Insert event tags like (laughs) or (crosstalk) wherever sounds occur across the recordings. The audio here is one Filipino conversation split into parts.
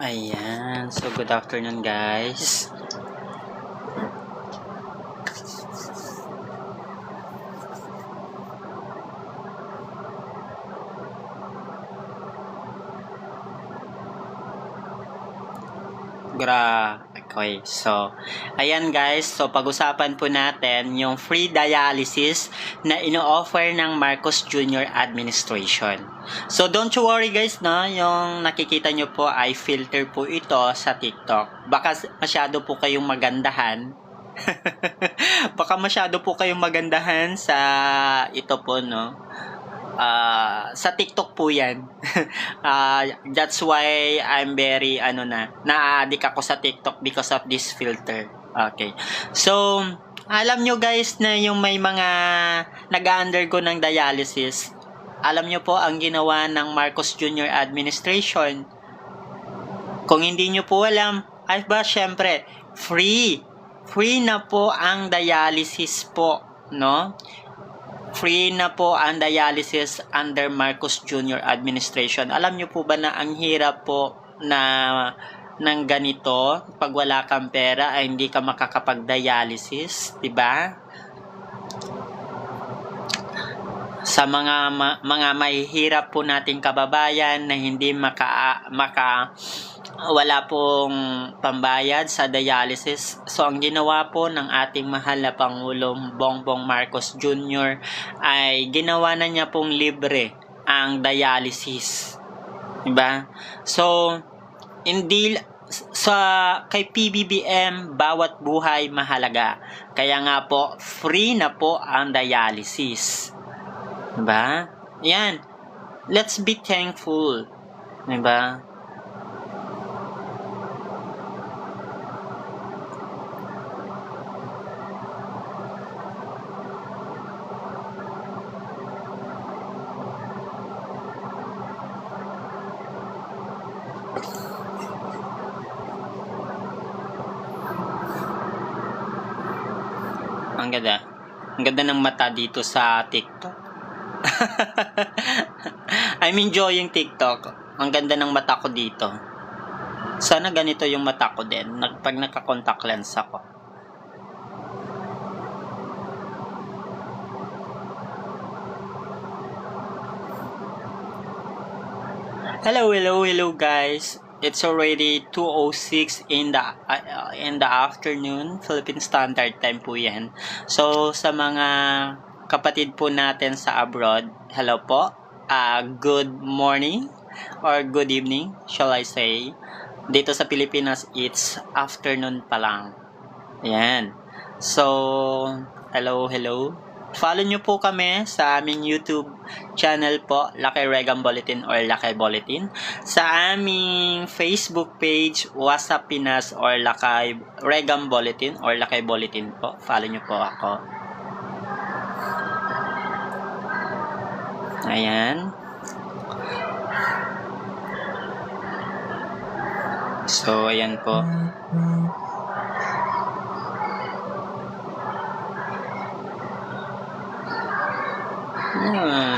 Ayan. So, good afternoon, guys. Okay. So, ayan guys. So, pag-usapan po natin yung free dialysis na ino-offer ng Marcos Jr. Administration. So, don't you worry guys, no? Yung nakikita nyo po ay filter po ito sa TikTok. Baka masyado po kayong magandahan. (laughs) Baka masyado po kayong magandahan sa ito po, no? Ah, sa TikTok po 'yan. (laughs) Ah, that's why I'm very ano na, na-addict ako sa TikTok because of this filter. Okay. So, alam nyo guys na yung may mga nag-undergo ng dialysis, alam nyo po ang ginawa ng Marcos Jr. Administration. Kung hindi nyo po alam, ay ba syempre, free. Free na po ang dialysis po, no? Free na po ang dialysis under Marcos Jr. administration. Alam niyo po ba na ang hirap po na ng ganito pag wala kang pera ay hindi ka makakapag-dialysis, 'di ba? Sa mga ma- mga mahihirap po nating kababayan na hindi maka maka wala pong pambayad sa dialysis. So, ang ginawa po ng ating mahal na Pangulong Bongbong Marcos Jr. ay ginawa na niya pong libre ang dialysis. Diba? So, hindi sa kay PBBM bawat buhay mahalaga. Kaya nga po free na po ang dialysis. 'Di ba? Yan. Let's be thankful. 'Di ba? Ang ganda. Ang ganda ng mata dito sa TikTok. (laughs) I'm enjoying TikTok. Ang ganda ng mata ko dito. Sana ganito yung mata ko din pag naka-contact lens ako. Hello, hello, hello guys. It's already 2:06 in the uh, in the afternoon, Philippine Standard Time po 'yan. So sa mga kapatid po natin sa abroad, hello po. Uh, good morning or good evening, shall I say. Dito sa Pilipinas, it's afternoon pa lang. Ayan. So, hello, hello. Follow nyo po kami sa aming YouTube channel po, Laki Regan Bulletin or Laki Bulletin. Sa aming Facebook page, WhatsApp Pinas or Lakay Regan Bulletin or Lakay Bulletin po. Follow nyo po ako. Ayan. So, ayan po. Hmm.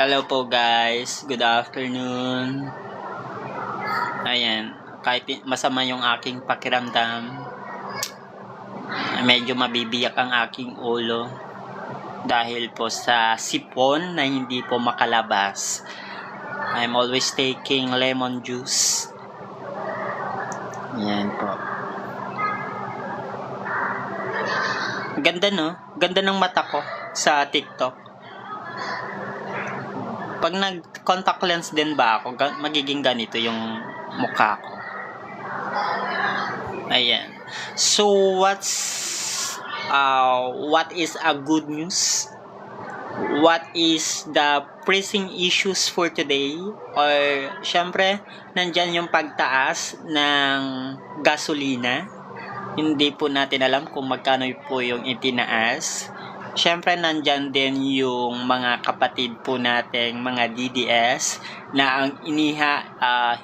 Hello po guys. Good afternoon. Ayan. Kahit masama yung aking pakiramdam, medyo mabibiyak ang aking ulo dahil po sa sipon na hindi po makalabas. I'm always taking lemon juice. Ayan po. Ganda no? Ganda ng mata ko sa TikTok. Pag nag-contact lens din ba ako, magiging ganito yung mukha ko. Ayan. So, what's uh, what is a good news? What is the pressing issues for today? Or, syempre, nandyan yung pagtaas ng gasolina. Hindi po natin alam kung magkano po yung itinaas. Siyempre, nandyan din yung mga kapatid po nating mga DDS na ang iniha, ah,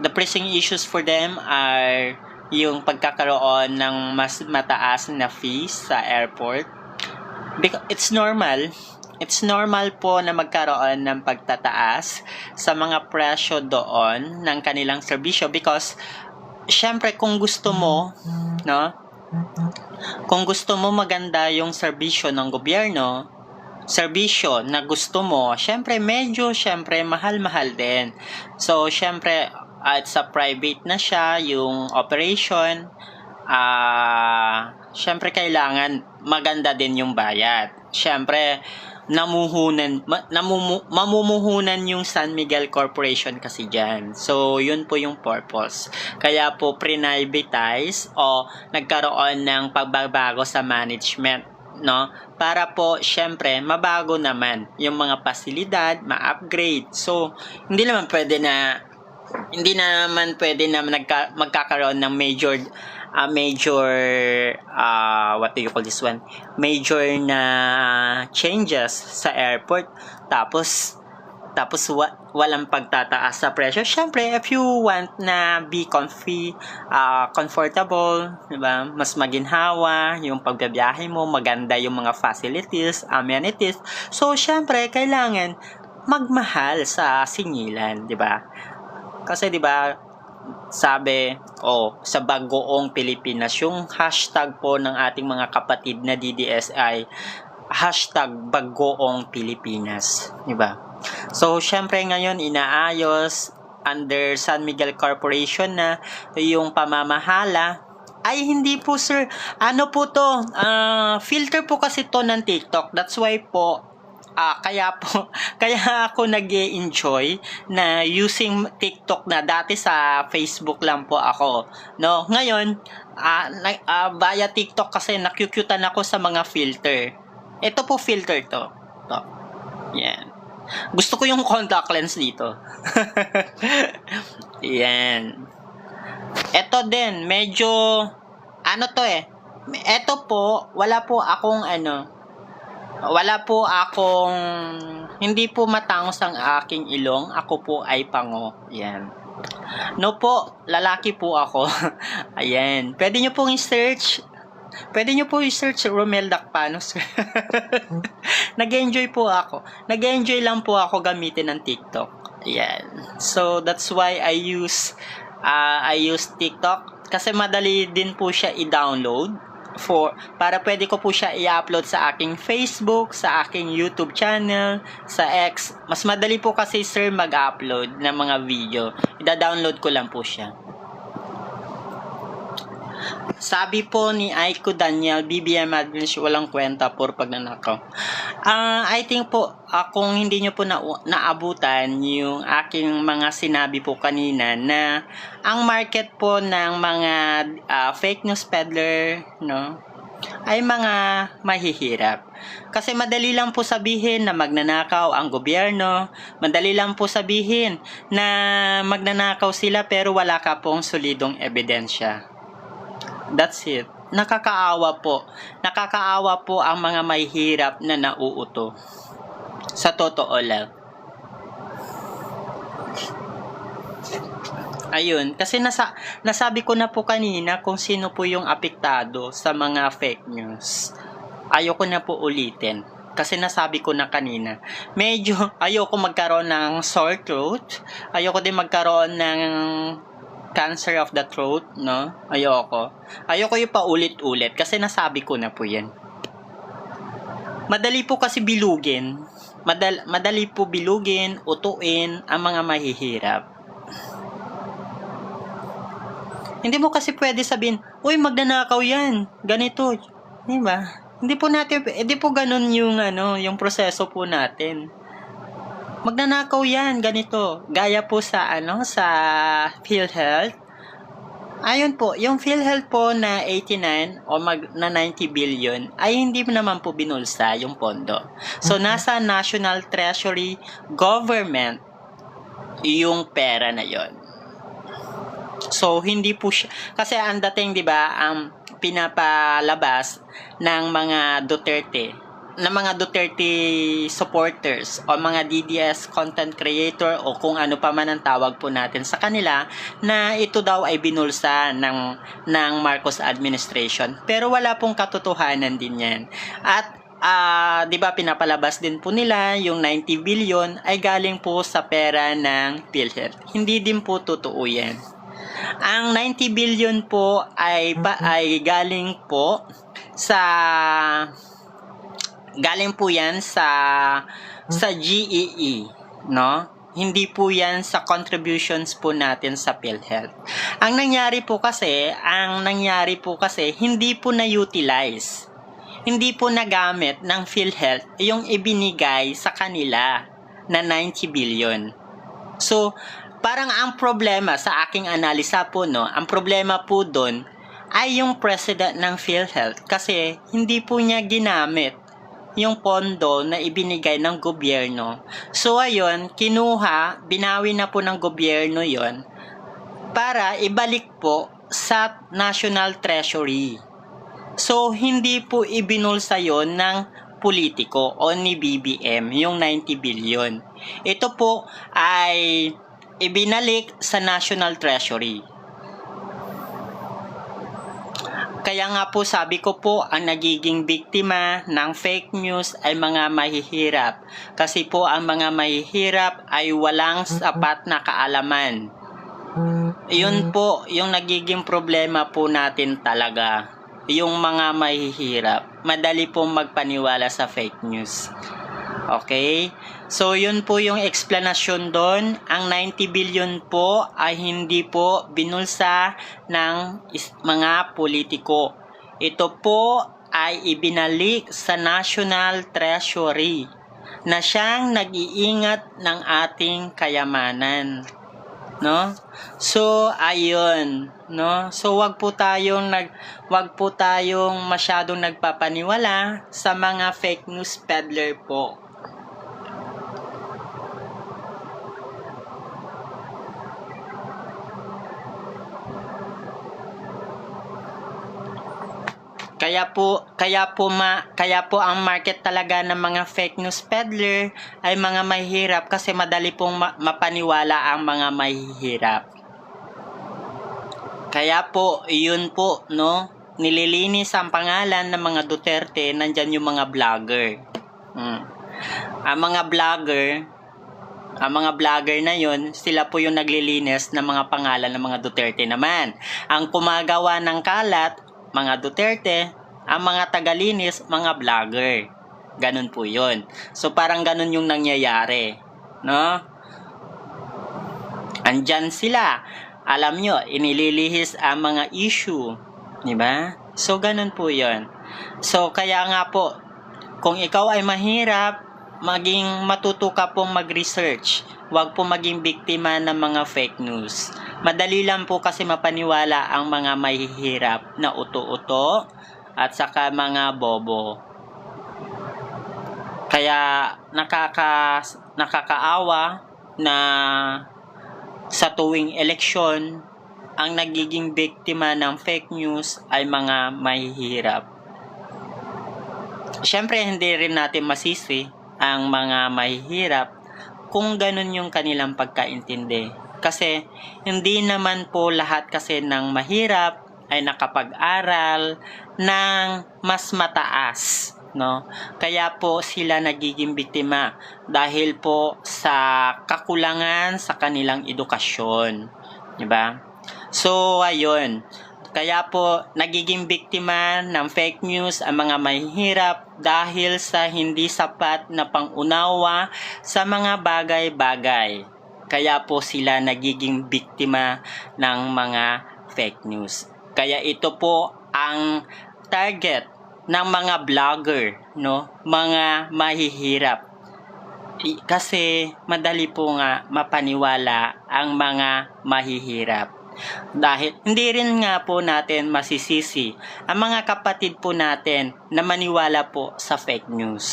the pressing issues for them are yung pagkakaroon ng mas mataas na fees sa airport. Because it's normal it's normal po na magkaroon ng pagtataas sa mga presyo doon ng kanilang serbisyo because syempre kung gusto mo, no? Kung gusto mo maganda yung serbisyo ng gobyerno, serbisyo na gusto mo, syempre medyo syempre mahal-mahal din. So syempre at sa private na siya yung operation, ah syempre kailangan maganda din yung bayad. Syempre namuhunan ma, mamumuhunan yung San Miguel Corporation kasi diyan. So yun po yung purpose. Kaya po privatize o nagkaroon ng pagbabago sa management no? Para po, syempre, mabago naman yung mga pasilidad, ma-upgrade. So, hindi naman pwede na hindi na naman pwede na nagka, magkakaroon ng major uh, major uh, what do you call this one major na changes sa airport tapos tapos wa, walang pagtataas sa presyo. Syempre, if you want na be comfy, uh, comfortable, di ba? Mas maginhawa, yung pagbabiyahe mo, maganda yung mga facilities, amenities. So, syempre, kailangan magmahal sa singilan, di ba? Kasi 'di ba, sabi oh, sa bagoong Pilipinas, yung hashtag po ng ating mga kapatid na DDSI, hashtag bagoong Pilipinas, 'di ba? So, syempre ngayon inaayos under San Miguel Corporation na yung pamamahala. Ay hindi po sir. Ano po to? Uh, filter po kasi to ng TikTok. That's why po Ah, kaya po, (laughs) kaya ako nag enjoy na using TikTok na dati sa Facebook lang po ako. No, ngayon, na, ah, via TikTok kasi nakukutan ako sa mga filter. Ito po filter to. To. Yan. Gusto ko yung (laughs) contact lens dito. (laughs) Yan. Ito din, medyo ano to eh. Ito po, wala po akong ano, wala po akong hindi po matangos ang aking ilong. Ako po ay pango. Yan. No po, lalaki po ako. (laughs) Ayan. Pwede nyo pong i-search. Pwede nyo po i-search Romel Dakpanos. (laughs) Nag-enjoy po ako. Nag-enjoy lang po ako gamitin ng TikTok. Ayan. So, that's why I use uh, I use TikTok kasi madali din po siya i-download for para pwede ko po siya i-upload sa aking Facebook, sa aking YouTube channel, sa X. Mas madali po kasi sir mag-upload ng mga video. Ida-download ko lang po siya. Sabi po ni Aiko Daniel, BBM siya walang kwenta puro pagnanakaw. Uh, I think po, uh, kung hindi nyo po na, naabutan yung aking mga sinabi po kanina na ang market po ng mga uh, fake news peddler, no, ay mga mahihirap. Kasi madali lang po sabihin na magnanakaw ang gobyerno, madali lang po sabihin na magnanakaw sila pero wala ka pong solidong ebidensya. That's it. Nakakaawa po. Nakakaawa po ang mga may hirap na nauuto. Sa totoo lang. Ayun, kasi nasa, nasabi ko na po kanina kung sino po yung apektado sa mga fake news. Ayoko na po ulitin. Kasi nasabi ko na kanina, medyo (laughs) ayoko magkaroon ng sore throat. Ayoko din magkaroon ng cancer of the throat, no? Ayoko. Ayoko yung paulit-ulit kasi nasabi ko na po yan. Madali po kasi bilugin. Madal madali po bilugin, utuin ang mga mahihirap. Hindi mo kasi pwede sabihin, uy, magnanakaw yan. Ganito. Di ba? Hindi po natin, hindi po ganun yung, ano, yung proseso po natin magnanakaw yan, ganito. Gaya po sa, ano, sa PhilHealth. Ayun po, yung PhilHealth po na 89 o mag, na 90 billion ay hindi naman po binulsa yung pondo. So, nasa National Treasury Government yung pera na yon. So, hindi po siya, kasi ang dating, di ba, ang pinapalabas ng mga Duterte ng mga Duterte supporters o mga DDS content creator o kung ano pa man ang tawag po natin sa kanila na ito daw ay binulsa ng ng Marcos administration. Pero wala pong katotohanan din 'yan. At ah, 'di ba pinapalabas din po nila yung 90 billion ay galing po sa pera ng PhilHealth. Hindi din po totoo 'yan. Ang 90 billion po ay ba, ay galing po sa galing po 'yan sa sa GEE, no? Hindi po 'yan sa contributions po natin sa PhilHealth. Ang nangyari po kasi, ang nangyari po kasi hindi po na-utilize. Hindi po nagamit ng PhilHealth yung ibinigay sa kanila na 90 billion. So, parang ang problema sa aking analisa po, no, ang problema po doon ay yung president ng PhilHealth kasi hindi po niya ginamit yung pondo na ibinigay ng gobyerno. So, ayun, kinuha, binawi na po ng gobyerno yon para ibalik po sa National Treasury. So, hindi po ibinulsa yon ng politiko o ni BBM, yung 90 billion. Ito po ay ibinalik sa National Treasury. Kaya nga po sabi ko po, ang nagiging biktima ng fake news ay mga mahihirap. Kasi po ang mga mahihirap ay walang sapat na kaalaman. Yun po, yung nagiging problema po natin talaga. Yung mga mahihirap. Madali pong magpaniwala sa fake news. Okay? So, yun po yung explanation doon. Ang 90 billion po ay hindi po binulsa ng mga politiko. Ito po ay ibinalik sa National Treasury na siyang nag-iingat ng ating kayamanan. No? So, ayun, no? So, wag po tayong nag wag po tayong masyadong nagpapaniwala sa mga fake news peddler po. Kaya po, kaya po ma, kaya po ang market talaga ng mga fake news peddler ay mga mahihirap kasi madali pong ma- mapaniwala ang mga mahihirap. Kaya po, yun po, no? Nililinis ang pangalan ng mga Duterte, nandyan yung mga vlogger. Mm. Ang mga vlogger, ang mga vlogger na yun, sila po yung naglilinis ng mga pangalan ng mga Duterte naman. Ang kumagawa ng kalat, mga Duterte, ang mga tagalinis, mga vlogger. Ganun po yun. So parang ganun yung nangyayari. No? Andyan sila. Alam nyo, inililihis ang mga issue. Ba? So ganun po yun. So kaya nga po, kung ikaw ay mahirap, maging matuto ka pong mag-research. Huwag po maging biktima ng mga fake news. Madali lang po kasi mapaniwala ang mga mahihirap na uto-uto at saka mga bobo. Kaya nakaka nakakaawa na sa tuwing eleksyon ang nagiging biktima ng fake news ay mga mahihirap. Siyempre, hindi rin natin masisi ang mga mahihirap kung ganun yung kanilang pagkaintindi. Kasi, hindi naman po lahat kasi ng mahirap ay nakapag-aral ng mas mataas. No? Kaya po sila nagiging biktima dahil po sa kakulangan sa kanilang edukasyon. Di ba? So, ayun. Kaya po, nagiging biktima ng fake news ang mga mahihirap dahil sa hindi sapat na pangunawa sa mga bagay-bagay. Kaya po sila nagiging biktima ng mga fake news. Kaya ito po ang target ng mga vlogger, no? Mga mahihirap. Kasi madali po nga mapaniwala ang mga mahihirap. Dahil hindi rin nga po natin masisisi ang mga kapatid po natin na maniwala po sa fake news.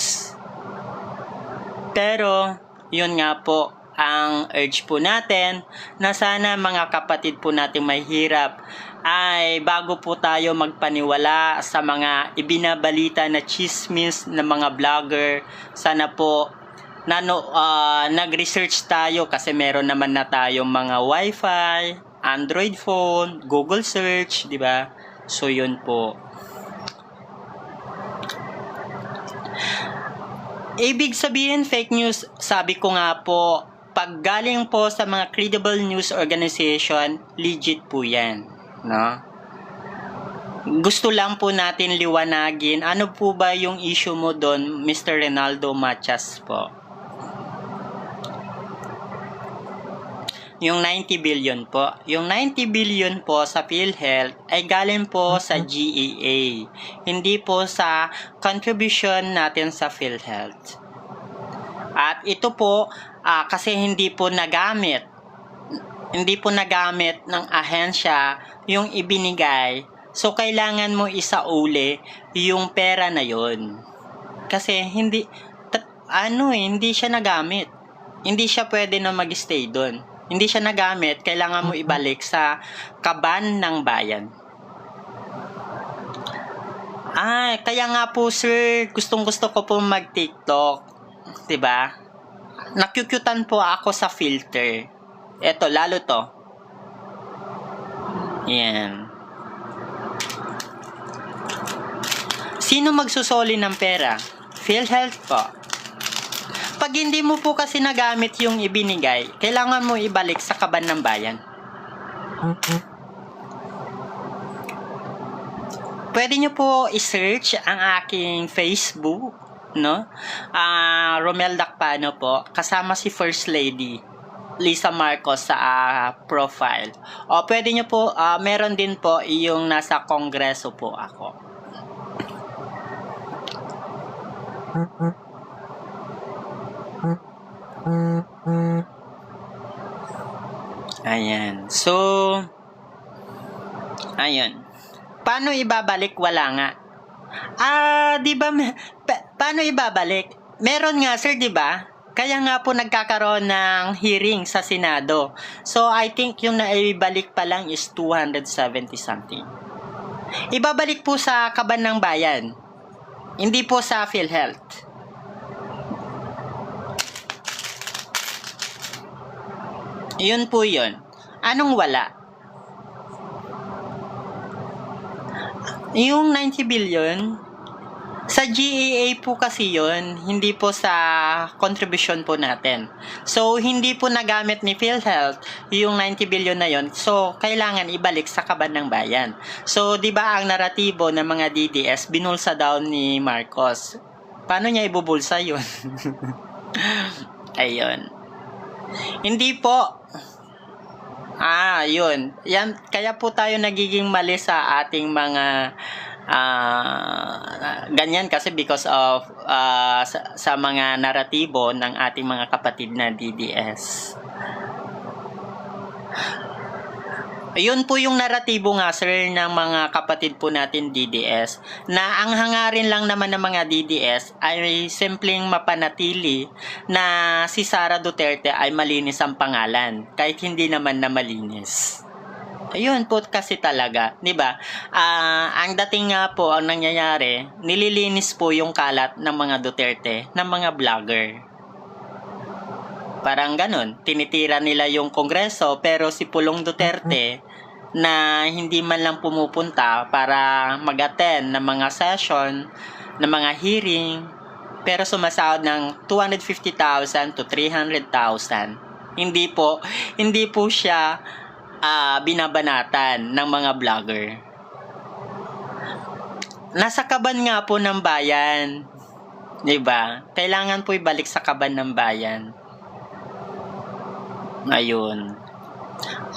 Pero, yun nga po, ang urge po natin na sana mga kapatid po natin may hirap ay bago po tayo magpaniwala sa mga ibinabalita na chismis ng mga vlogger, sana po nano, ah, nag-research tayo kasi meron naman na tayong mga wifi, Android phone, Google search, di ba? So, yun po. Ibig sabihin fake news, sabi ko nga po, pag galing po sa mga credible news organization, legit po yan. No? Gusto lang po natin liwanagin, ano po ba yung issue mo doon, Mr. Ronaldo Machas po? Yung 90 billion po. Yung 90 billion po sa PhilHealth ay galing po sa GEA. Hindi po sa contribution natin sa PhilHealth. At ito po, ah, kasi hindi po nagamit, hindi po nagamit ng ahensya yung ibinigay. So, kailangan mo isauli yung pera na yon Kasi hindi, ta- ano eh, hindi siya nagamit. Hindi siya pwede na mag-stay doon. Hindi siya nagamit, kailangan mo ibalik sa kaban ng bayan. Ah, kaya nga po sir, gustong gusto ko po mag-TikTok. 'Di ba? Nakyukyutan po ako sa filter. Eto, lalo to. Yan. Sino magsusoli ng pera? PhilHealth po. Pag hindi mo po kasi nagamit yung ibinigay, kailangan mo ibalik sa kaban ng bayan. Pwede nyo po i-search ang aking Facebook, no? Ah, Romel Dakpano po, kasama si First Lady Lisa Marcos sa ah, profile. O pwede nyo po, ah, meron din po yung nasa kongreso po ako. Ayan. So, ayun. Paano ibabalik? Wala nga. Ah, di ba, pa- paano ibabalik? Meron nga, sir, di ba? Kaya nga po nagkakaroon ng hearing sa Senado. So, I think yung naibalik pa lang is 270 something. Ibabalik po sa kaban ng bayan. Hindi po sa PhilHealth. Yun po yun. Anong wala? Yung 90 billion, sa GEA po kasi yun, hindi po sa contribution po natin. So, hindi po nagamit ni PhilHealth yung 90 billion na yun. So, kailangan ibalik sa kaban ng bayan. So, di ba ang naratibo ng mga DDS, binulsa daw ni Marcos. Paano niya ibubulsa yun? (laughs) Ayun. Hindi po. Ah, yun. Yan, kaya po tayo nagiging mali sa ating mga ah, ganyan kasi because of ah, sa, sa mga naratibo ng ating mga kapatid na DDS. Ayun po yung naratibo nga sir ng mga kapatid po natin DDS na ang hangarin lang naman ng mga DDS ay simpleng mapanatili na si Sara Duterte ay malinis ang pangalan kahit hindi naman na malinis. Ayun po kasi talaga, 'di ba? Ah, ang dating nga po ang nangyayari, nililinis po yung kalat ng mga Duterte, ng mga vlogger. Parang ganun, tinitira nila yung kongreso pero si Pulong Duterte na hindi man lang pumupunta para mag-attend ng mga session, ng mga hearing, pero sumasahod ng 250,000 to 300,000. Hindi po, hindi po siya ah, binabanatan ng mga vlogger. Nasa kaban nga po ng bayan. 'Di ba? Kailangan po ibalik sa kaban ng bayan. Ayun.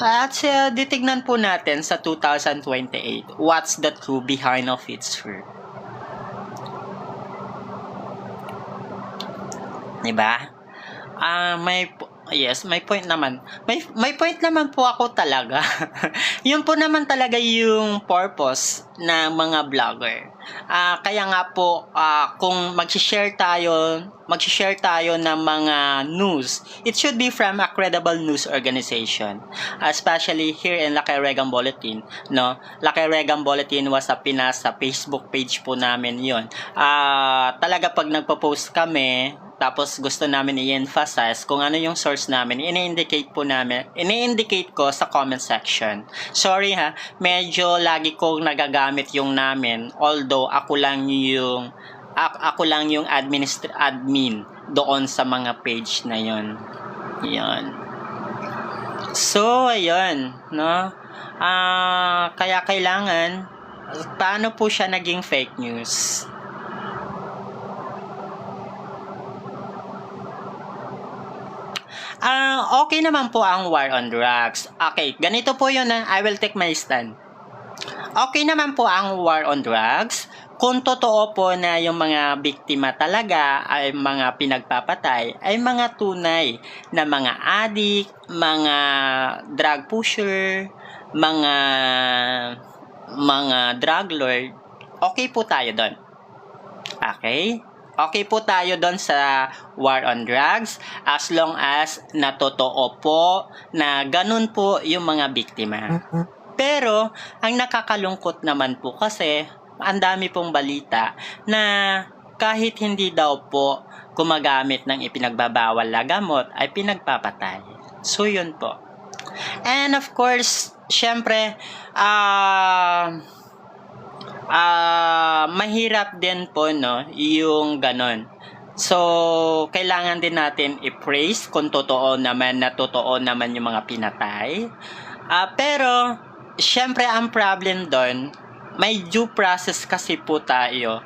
At uh, ditignan po natin sa 2028, what's the true behind of it, sir? Diba? Ah, may po- yes, may point naman. May may point naman po ako talaga. (laughs) Yun po naman talaga yung purpose ng mga vlogger. Ah, kaya nga po ah, kung mag-share tayo, mag-share tayo ng mga news, it should be from a credible news organization. Especially here in Laki Regan Bulletin, no? Laki Regan Bulletin was a pinas sa Facebook page po namin 'yon. Ah, talaga pag nagpo-post kami, tapos gusto namin i-emphasize kung ano yung source namin, ini-indicate po namin, ini-indicate ko sa comment section. Sorry ha, medyo lagi kong nagagamit yung namin, although ako lang yung ako lang yung administr- admin doon sa mga page na yon. Yan. So, ayun, no? Ah, kaya kailangan paano po siya naging fake news? Ah, okay naman po ang war on drugs. Okay, ganito po 'yun na I will take my stand. Okay naman po ang war on drugs kung totoo po na yung mga biktima talaga ay mga pinagpapatay ay mga tunay na mga adik, mga drug pusher, mga mga drug lord, okay po tayo doon. Okay? Okay po tayo doon sa war on drugs as long as natotoo po na ganun po yung mga biktima. Pero, ang nakakalungkot naman po kasi, ang dami pong balita na kahit hindi daw po gumagamit ng ipinagbabawal na gamot ay pinagpapatay. So, yun po. And of course, syempre, ah ah mahirap din po no yung ganon. So, kailangan din natin i-praise kung totoo naman na totoo naman yung mga pinatay. Ah, pero, syempre ang problem doon, may due process kasi po tayo.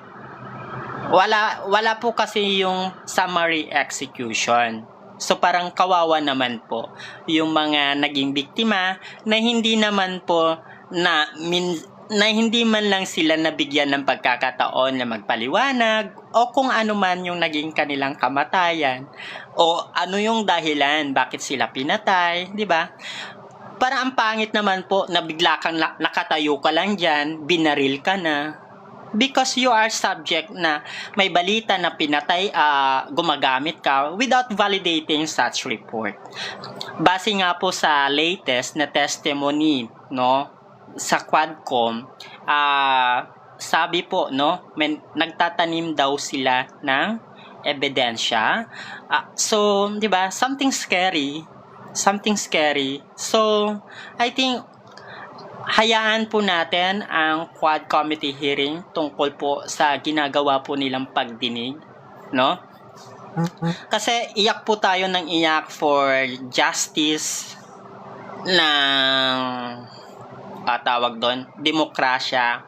Wala, wala po kasi yung summary execution. So parang kawawa naman po yung mga naging biktima na hindi naman po na min, na hindi man lang sila nabigyan ng pagkakataon na magpaliwanag o kung ano man yung naging kanilang kamatayan o ano yung dahilan bakit sila pinatay, di ba? Para ang pangit naman po na bigla kang na- nakatayo ka lang dyan, binaril ka na. Because you are subject na may balita na pinatay, ah, gumagamit ka without validating such report. Base nga po sa latest na testimony, no, sa Quadcom, ah, sabi po, no, may, nagtatanim daw sila ng ebidensya. Ah, so, di ba, something scary, something scary. So, I think hayaan po natin ang Quad Committee hearing tungkol po sa ginagawa po nilang pagdinig, no? Kasi iyak po tayo ng iyak for justice ng ah, tawag doon, demokrasya.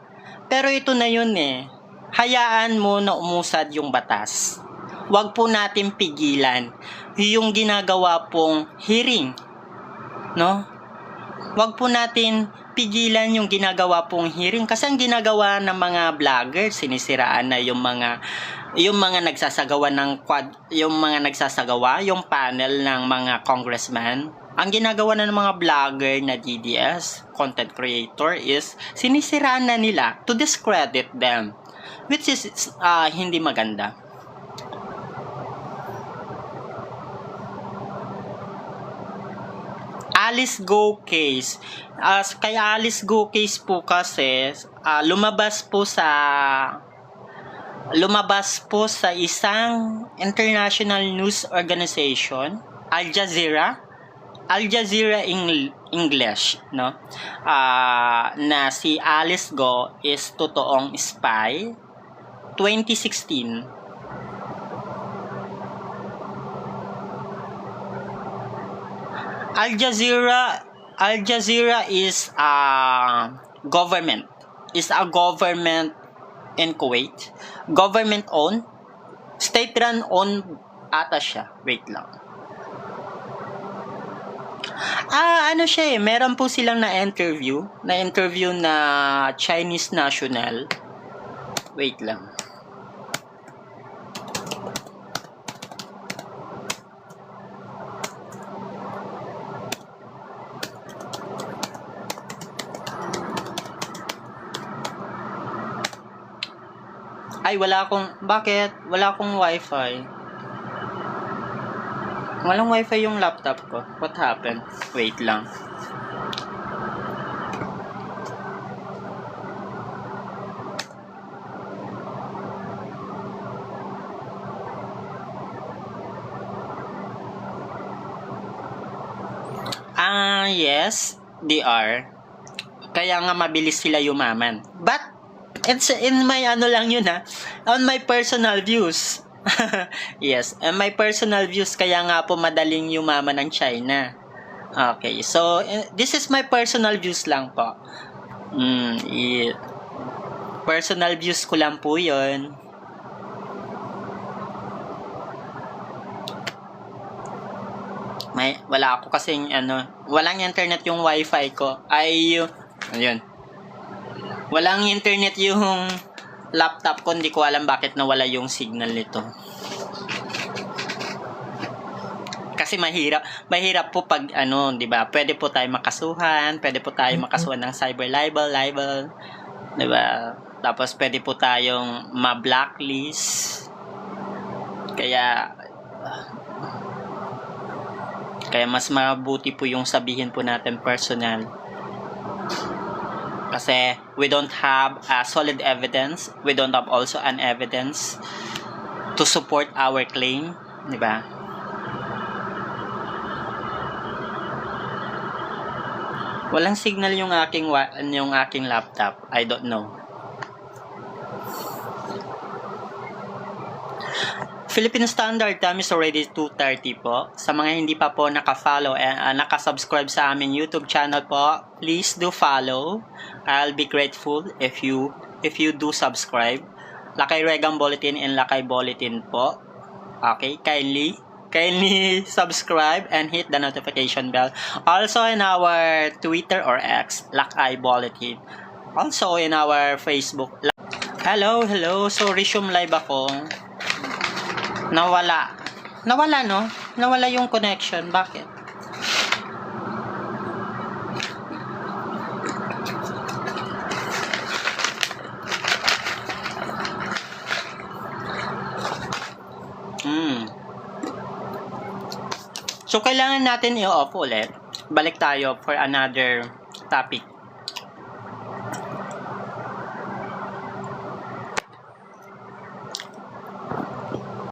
Pero ito na yun eh. Hayaan mo na umusad yung batas. Huwag po natin pigilan yung ginagawa pong hearing. No? Huwag po natin pigilan yung ginagawa pong hearing kasi ang ginagawa ng mga vlogger sinisiraan na yung mga yung mga nagsasagawa ng quad yung mga nagsasagawa yung panel ng mga congressman ang ginagawa na ng mga vlogger na DDS content creator is sinisiraan na nila to discredit them which is ah, hindi maganda Alice Go case. As kay Alice Go case po kasi ah, lumabas po sa lumabas po sa isang international news organization, Al Jazeera. Al Jazeera Eng- English, no? Ah, na si Alice Go is totoong spy. 2016 Al Jazeera Al Jazeera is a government. Is a government in Kuwait. Government owned state run owned ata siya. Wait lang Ah, ano siya eh, meron po silang na interview, na interview na Chinese national. Wait lang. Ay, wala akong, bakit? Wala akong wifi. Walang wifi yung laptop ko. What happened? Wait lang. Ah, yes, they are. Kaya nga mabilis sila yumaman. But, It's in my ano lang yun ha. On my personal views. (laughs) yes, on my personal views kaya nga po madaling yumaman ng China. Okay, so eh, this is my personal views lang po. Mm, yeah. Personal views ko lang po 'yon. May wala ako kasing ano, walang internet yung wifi ko. Ay, yung- ayun. Walang internet yung laptop ko, hindi ko alam bakit nawala yung signal nito. Kasi mahirap, mahirap po pag ano, 'di ba? Pwede po tayo makasuhan, pwede po tayo makasuhan ng cyber libel, libel, 'di ba? Tapos pwede po tayong ma-blacklist. Kaya kaya mas mabuti po yung sabihin po natin personal. Kasi we don't have a solid evidence, we don't have also an evidence to support our claim, 'di ba? Walang signal yung aking yung aking laptop. I don't know. Philippine Standard Time is already 2.30 po. Sa mga hindi pa po naka-follow and uh, naka-subscribe sa aming YouTube channel po, please do follow. I'll be grateful if you if you do subscribe. Lakay Regang Bulletin and Lakay Bulletin po. Okay, kindly kindly (laughs) subscribe and hit the notification bell. Also in our Twitter or X, Lakay Bulletin. Also in our Facebook. Hello, hello. So resume live ako. Nawala. Nawala, no? Nawala yung connection. Bakit? Hmm. So, kailangan natin i-off ulit. Balik tayo for another topic.